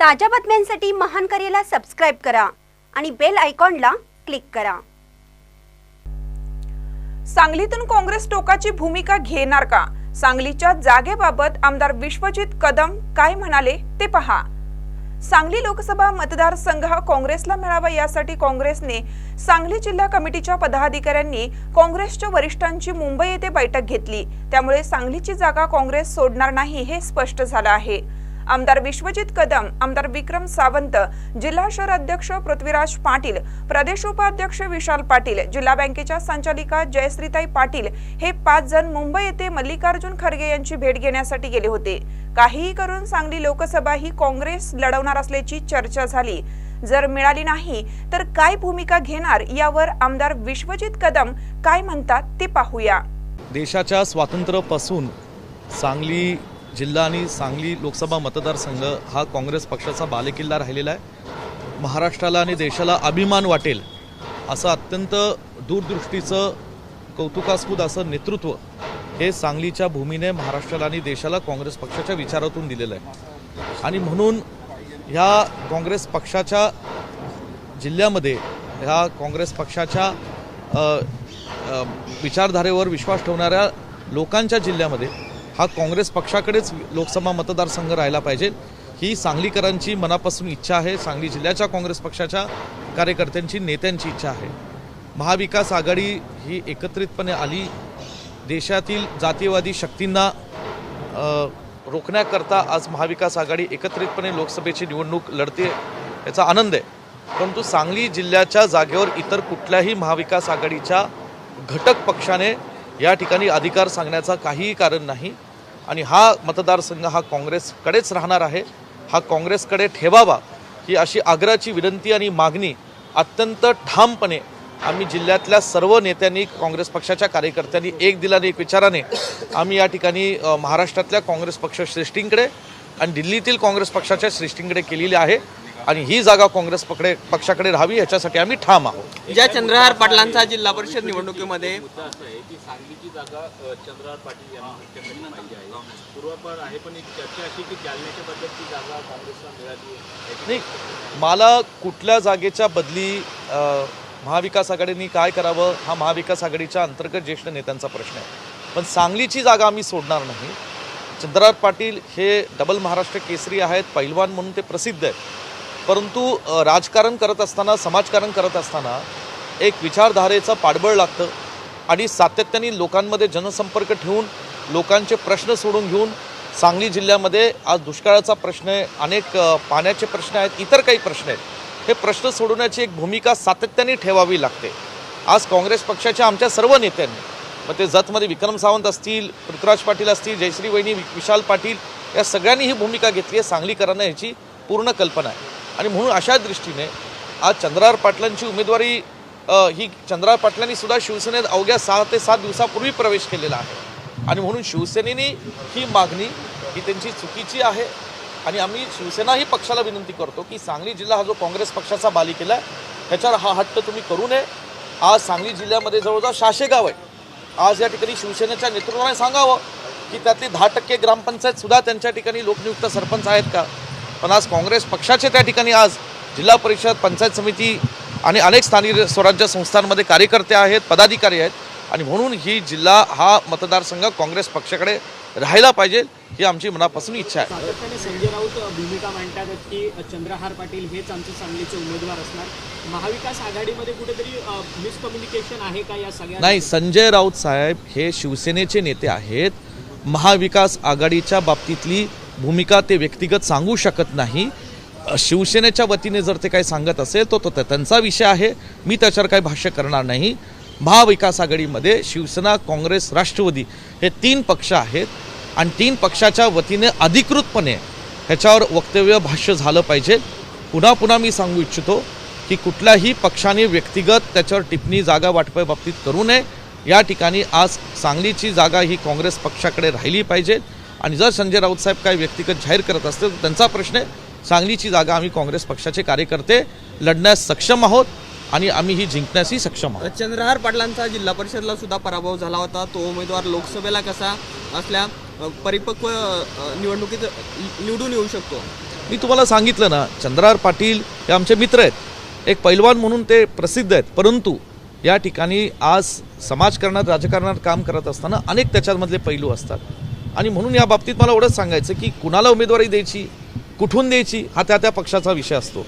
ताज्या बातम्यांसाठी महान करेला सबस्क्राईब करा आणि बेल आयकॉनला क्लिक करा. सांगलीतून काँग्रेस टोकाची भूमिका घेणार का? सांगलीच्या जागेबाबत आमदार विश्वजित कदम काय म्हणाले ते पहा. सांगली लोकसभा मतदारसंघ हा काँग्रेसला मिळावा यासाठी काँग्रेसने सांगली जिल्हा कमिटीच्या पदाधिकाऱ्यांनी काँग्रेसच्या वरिष्ठांची मुंबई येथे बैठक घेतली. त्यामुळे सांगलीची जागा काँग्रेस सोडणार नाही हे स्पष्ट झालं आहे. आमदार विश्वजित कदम आमदार विक्रम सावंत जिल्हा शहर अध्यक्ष पृथ्वीराज पाटील प्रदेश उपाध्यक्ष विशाल पाटील जिल्हा बँकेच्या संचालिका जयश्रीताई पाटील हे पाच जण मुंबई येथे मल्लिकार्जुन खरगे यांची भेट घेण्यासाठी गेले होते. काहीही करून सांगली लोकसभा ही काँग्रेस लढवणार असल्याची चर्चा झाली. जर मिळाली नाही तर काय भूमिका घेणार यावर आमदार विश्वजित कदम काय म्हणतात ते पाहूया. देशाच्या स्वातंत्र्यापासून सांगली जिल्हा आणि सांगली लोकसभा मतदारसंघ हा काँग्रेस पक्षाचा बालेकिल्ला राहिलेला आहे. महाराष्ट्राला आणि देशाला अभिमान वाटेल असं अत्यंत दूरदृष्टीचं कौतुकास्पद असं नेतृत्व हे सांगलीच्या भूमीने महाराष्ट्राला आणि देशाला काँग्रेस पक्षाच्या विचारातून दिलेलं आहे. आणि म्हणून ह्या काँग्रेस पक्षाच्या जिल्ह्यामध्ये ह्या काँग्रेस पक्षाच्या विचारधारेवर विश्वास ठेवणाऱ्या लोकांच्या जिल्ह्यामध्ये हा काँग्रेस पक्षाकडेच लोकसभा मतदारसंघ राहिला पाहिजे. ही सांगलीकरांची मनापासून इच्छा आहे. सांगली जिल्ह्याच्या काँग्रेस पक्षाच्या कार्यकर्त्यांची नेत्यांची इच्छा आहे. महाविकास आघाडी ही एकत्रितपणे आली. देशातील जातीयवादी शक्तींना रोखण्याकरता आज महाविकास आघाडी एकत्रितपणे लोकसभेची निवडणूक लढते याचा आनंद आहे. परंतु सांगली जिल्ह्याच्या जागेवर इतर कुठल्याही महाविकास आघाडीच्या घटक पक्षाने या ठिकाणी अधिकार सांगण्याचा काहीही कारण नाही. आणि हा मतदारसंघ हा काँग्रेसकडेच राहणार आहे. हा काँग्रेसकडे ठेवावा ही अशी आग्रहाची विनंती आणि मागणी अत्यंत ठामपणे आम्ही जिल्ह्यातल्या सर्व नेत्यांनी काँग्रेस पक्षाच्या कार्यकर्त्यांनी एक दिलाने एक विचाराने आम्ही या ठिकाणी महाराष्ट्रातल्या काँग्रेस पक्ष श्रेष्ठींकडे आणि दिल्लीतील काँग्रेस पक्षाच्या श्रेष्ठींकडे केलेली आहे. आणि ही जागा काँग्रेस पकडे पक्षाकडे राहावी याच्यासाठी आम्ही ठाम आहोत. ज्या चंद्रहार पाटलांचा जिल्हा परिषद निवडणुकीमध्ये मुद्दा असा आहे की सांगलीची जागा अ, चंद्रहार पाटील यांना मुख्यमंत्री पाहिजे आहे. पूर्वापार आहे पण एक चर्चा अशी की जालन्याच्या बद्दल ती जागा काँग्रेसला मिळाली आहे. नाही मला कुठल्या जागेच्या बदली महाविकास आघाडीने काय करावं हा महाविकास आघाडीच्या अंतर्गत ज्येष्ठ नेत्यांचा प्रश्न आहे. पण सांगलीची जागा आम्ही सोडणार नाही. चंद्रहार पाटील हे डबल महाराष्ट्र केसरी आहेत पैलवान म्हणून ते प्रसिद्ध आहेत. परंतु राजकारण करत असताना समाजकारण करत असताना एक विचारधारेचं पाठबळ लागतं आणि सातत्याने लोकांमध्ये जनसंपर्क ठेवून लोकांचे प्रश्न सोडून घेऊन सांगली जिल्ह्यामध्ये आज दुष्काळाचा प्रश्न आहे अनेक पाण्याचे प्रश्न आहेत इतर काही प्रश्न आहेत. हे प्रश्न सोडवण्याची एक भूमिका सातत्याने ठेवावी लागते. आज काँग्रेस पक्षाच्या आमच्या सर्व नेत्यांनी मग ते जतमध्ये विक्रम सावंत असतील पृथ्वीराज पाटील असतील जयश्री वहिनी विशाल पाटील या सगळ्यांनी ही भूमिका घेतली आहे सांगलीकरांना याची पूर्ण कल्पना आहे. आणि म्हणून अशा दृष्टीने आज चंद्रार पाटलांची उमेदवारी ही चंद्रार पाटलांनी सुद्धा शिवसेनेत अवघ्या सहा ते सात दिवसापूर्वी प्रवेश केलेला आहे. आणि म्हणून शिवसेनेने ही मागणी ही त्यांची चुकीची आहे. आणि आम्ही शिवसेना ही पक्षाला विनंती करतो की सांगली जिल्हा हा जो काँग्रेस पक्षाचा बालिकेला आहे ह्याच्यावर हा हट्ट तुम्ही करू नये. आज सांगली जिल्ह्यामध्ये जवळजवळ सहाशे गाव आहे आज या ठिकाणी शिवसेनेच्या नेतृत्वाने सांगावं की त्यातली दहा टक्के ग्रामपंचायतसुद्धा त्यांच्या ठिकाणी लोकनियुक्त सरपंच आहेत का? पण आज काँग्रेस पक्षाचे त्या ठिकाणी आज जिल्हा परिषद पंचायत समिती आणि अनेक स्थानिक स्वराज्य संस्थांमध्ये कार्यकर्ते आहेत पदाधिकारी आहेत. आणि म्हणून ही जिल्हा हा मतदारसंघ काँग्रेस पक्षाकडे राहायला पाहिजे ही आमची मनापासून इच्छा आहे. सातत्याने संजय राऊत भूमिका मांडतात की चंद्रहार पाटील हेच आमचे सांगलीचे उमेदवार असणार. महाविकास आघाडीमध्ये कुठेतरी मिसकम्युनिकेशन आहे का या सगळ्या? नाही संजय राऊत साहेब हे शिवसेनेचे नेते आहेत. महाविकास आघाडीच्या बाबतीतली भूमिका ते व्यक्तिगत सांगू शकत नाही. शिवसेनेच्या वतीने जर ते काही सांगत असेल तो तो त्या- त्यांचा विषय आहे. मी त्याच्यावर काही भाष्य करणार नाही. महाविकास आघाडीमध्ये शिवसेना काँग्रेस राष्ट्रवादी हे तीन पक्ष आहेत. आणि तीन पक्षाच्या वतीने अधिकृतपणे ह्याच्यावर वक्तव्य भाष्य झालं पाहिजे. पुन्हा पुन्हा मी सांगू इच्छितो की कुठल्याही पक्षाने व्यक्तिगत त्याच्यावर टिप्पणी जागा वाटपाबाबतीत करू नये. या ठिकाणी आज सांगलीची जागा ही काँग्रेस पक्षाकडे राहिली पाहिजे. आणि जर संजय राऊत साहेब काही व्यक्तिगत जाहीर करत असतील तर त्यांचा प्रश्न आहे सांगलीची जागा आम्ही काँग्रेस पक्षाचे कार्यकर्ते लढण्यास सक्षम आहोत आणि आम्ही ही जिंकण्यासही सक्षम आहोत. चंद्रहार पाटलांचा जिल्हा परिषदला सुद्धा पराभव झाला होता. तो उमेदवार लोकसभेला कसा असल्या परिपक्व निवडणुकीत निवडून येऊ शकतो? मी तुम्हाला सांगितलं ना चंद्रहार पाटील हे आमचे मित्र आहेत. एक पैलवान म्हणून ते प्रसिद्ध आहेत. परंतु या ठिकाणी आज समाजकारणात राजकारणात काम करत असताना अनेक त्याच्यामधले पैलू असतात. आणि म्हणून या बाबतीत मला एवढंच सांगायचं की कुणाला उमेदवारी द्यायची कुठून द्यायची हा त्या त्या पक्षाचा विषय असतो.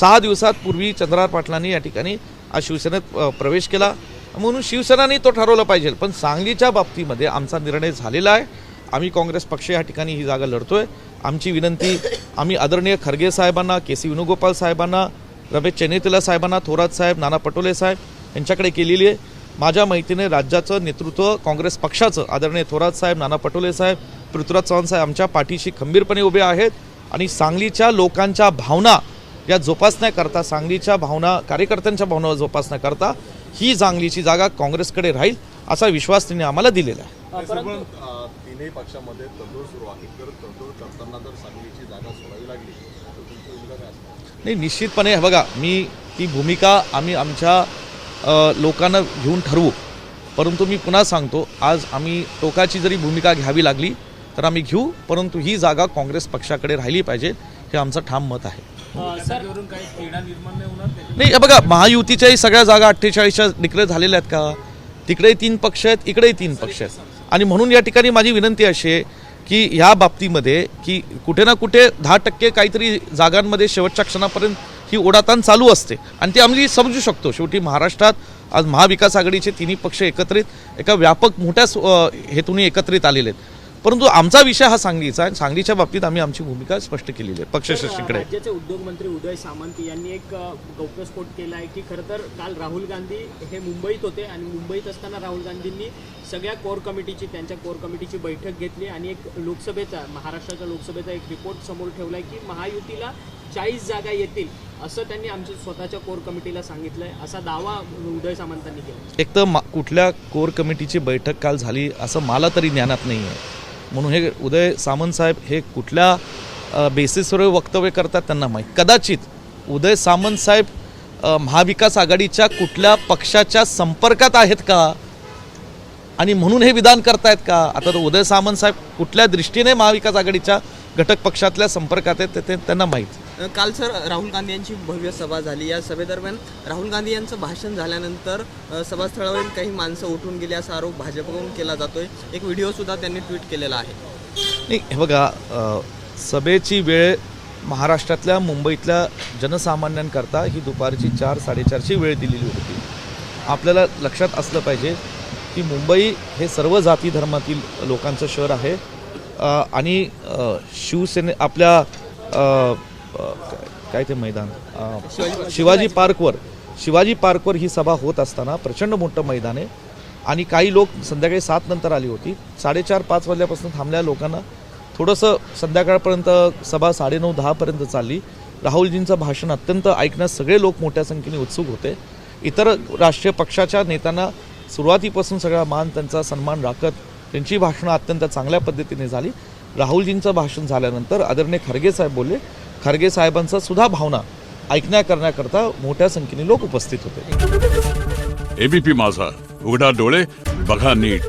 सहा दिवसात पूर्वी चंद्रार पाटलांनी या ठिकाणी आज शिवसेनेत प्रवेश केला. म्हणून शिवसेनानी तो ठरवलं पाहिजे. पण सांगलीच्या बाबतीमध्ये आमचा निर्णय झालेला आहे. आम्ही काँग्रेस पक्ष या ठिकाणी ही जागा लढतोय. आमची विनंती आम्ही आदरणीय खरगे साहेबांना के सी वेणुगोपाल साहेबांना रमेश चेन्नेतिला साहेबांना थोरात साहेब नाना पटोले साहेब यांच्याकडे केलेली आहे. माझ्या माहितीने राज्याचं नेतृत्व काँग्रेस पक्षाचं आदरणीय थोरात साहेब नाना पटोले साहेब पृथ्वीराज चव्हाण साहेब आमच्या पाठीशी खंबीरपणे उभे आहेत आणि सांगलीच्या लोकांच्या भावना या जोपासण्याकरता सांगलीच्या भावना कार्यकर्त्यांच्या भावना जोपासण्याकरता ही सांगलीची जागा काँग्रेसकडे राहील असा विश्वास त्यांनी आम्हाला दिलेला आहे. परंतु तीनही पक्षामध्ये तंदूर सुरू आहे. तर तंदूर करताना जर सांगलीची जागा सोडावी लागली तर तुमची भूमिका काय असणार? नाही निश्चितपणे हे बघा मी ती भूमिका आम्ही आमच्या लोकांना घेऊन ठरवू. परंतु मी पुन्हा सांगतो आज आम्ही टोकाची जरी भूमिका घ्यावी लागली तर आम्ही घेऊ परंतु ही जागा काँग्रेस पक्षाकडे राहिली पाहिजे हे आमचं ठाम मत आहे. नाही बघा महायुतीच्याही सगळ्या जागा अठ्ठेचाळीसच्या डिक्लेअर झालेल्या आहेत का? तिकडेही तीन पक्ष आहेत इकडेही तीन पक्ष आहेत. आणि म्हणून या ठिकाणी माझी विनंती अशी आहे की ह्या बाबतीमध्ये की कुठे ना कुठे दहा टक्के काहीतरी जागांमध्ये शेवटच्या क्षणापर्यंत ही ओढाताण चालू असते. आणि ती आम्ही समजू शकतो. शेवटी महाराष्ट्रात आज महाविकास आघाडीचे तिन्ही पक्ष एकत्रित एका व्यापक मोठ्या हेतून एकत्रित आलेले आहेत. परंतु आमचा विषय हा सांगलीचा आहे. आणि सांगलीच्या बाबतीत आम्ही आमची भूमिका स्पष्ट केलेली आहे. पक्षश्रेष्ठीकडे राज्याचे उद्योगमंत्री उदय सामंत यांनी एक गौप्यस्फोट केला आहे की खरं तर काल राहुल गांधी हे मुंबईत होते आणि मुंबईत असताना राहुल गांधींनी सगळ्या कोर कमिटीची त्यांच्या कोर कमिटीची बैठक घेतली आणि एक लोकसभेचा महाराष्ट्राच्या लोकसभेचा एक रिपोर्ट समोर ठेवला आहे की महायुतीला चाळीस जागा येतील. असं त्यांनी आमच्या स्वतःच्या कोर कमिटीला सांगितलंय. असा दावा उदय सामंतांनी केला. एक तर कुठल्या कोर कमिटीची बैठक काल झाली असं मला तरी ज्ञानात नाही आहे म्हणून हे उदय सामंत साहेब हे कुठल्या बेसिसवर वक्तव्य करतात त्यांना माहीत. कदाचित उदय सामंत साहेब महाविकास आघाडीच्या कुठल्या पक्षाच्या संपर्कात आहेत का? आणि म्हणून हे विधान करतायत का? आता तर उदय सामंत साहेब कुठल्या दृष्टीने महाविकास आघाडीच्या घटक पक्षातल्या संपर्कात आहेत ते- त्यांना माहीत. काल सर राहुल गांधी यांची भव्य सभा झाली. या सभेदरम्यान राहुल गांधी यांचं भाषण झाल्यानंतर सभास्थळावरील काही माणसं उठून गेली असा आरोप भाजपकडून केला जातोय. एक व्हिडिओ सुद्धा त्यांनी ट्विट केलेला आहे. हे बघा सभेची वेळ महाराष्ट्रातल्या मुंबईतल्या जनसामान्यांकरता ही दुपारची चार साडेचारची वेळ दिलेली होती. आपल्याला लक्षात असलं पाहिजे की मुंबई हे सर्व जाती धर्मातील लोकांचं शहर आहे. आणि शिवसेने आपल्या काय ते मैदान? शिवाजी पार्कवर. शिवाजी पार्कवर ही सभा होत असताना प्रचंड मोठं मैदान आहे. आणि काही लोक संध्याकाळी सात नंतर आली होती. साडेचार पाच वाजल्यापासून थांबल्या लोकांना थोडंसं संध्याकाळपर्यंत सभा साडेनऊ दहापर्यंत चालली. राहुलजींचं भाषण अत्यंत ऐकण्यास सगळे लोक मोठ्या संख्येने उत्सुक होते. इतर राष्ट्रीय पक्षाच्या नेत्यांना सुरुवातीपासून सगळा मान त्यांचा सन्मान राखत त्यांची भाषणं अत्यंत चांगल्या पद्धतीने झाली. राहुलजींचं भाषण झाल्यानंतर आदरणीय खरगे साहेब बोलले खारगे साहेबांचा सुद्धा भावना ऐकण्या करण्याकरता मोठ्या संख्येने लोक उपस्थित होते. एबीपी माझा. उघडा डोळे बघा नीट.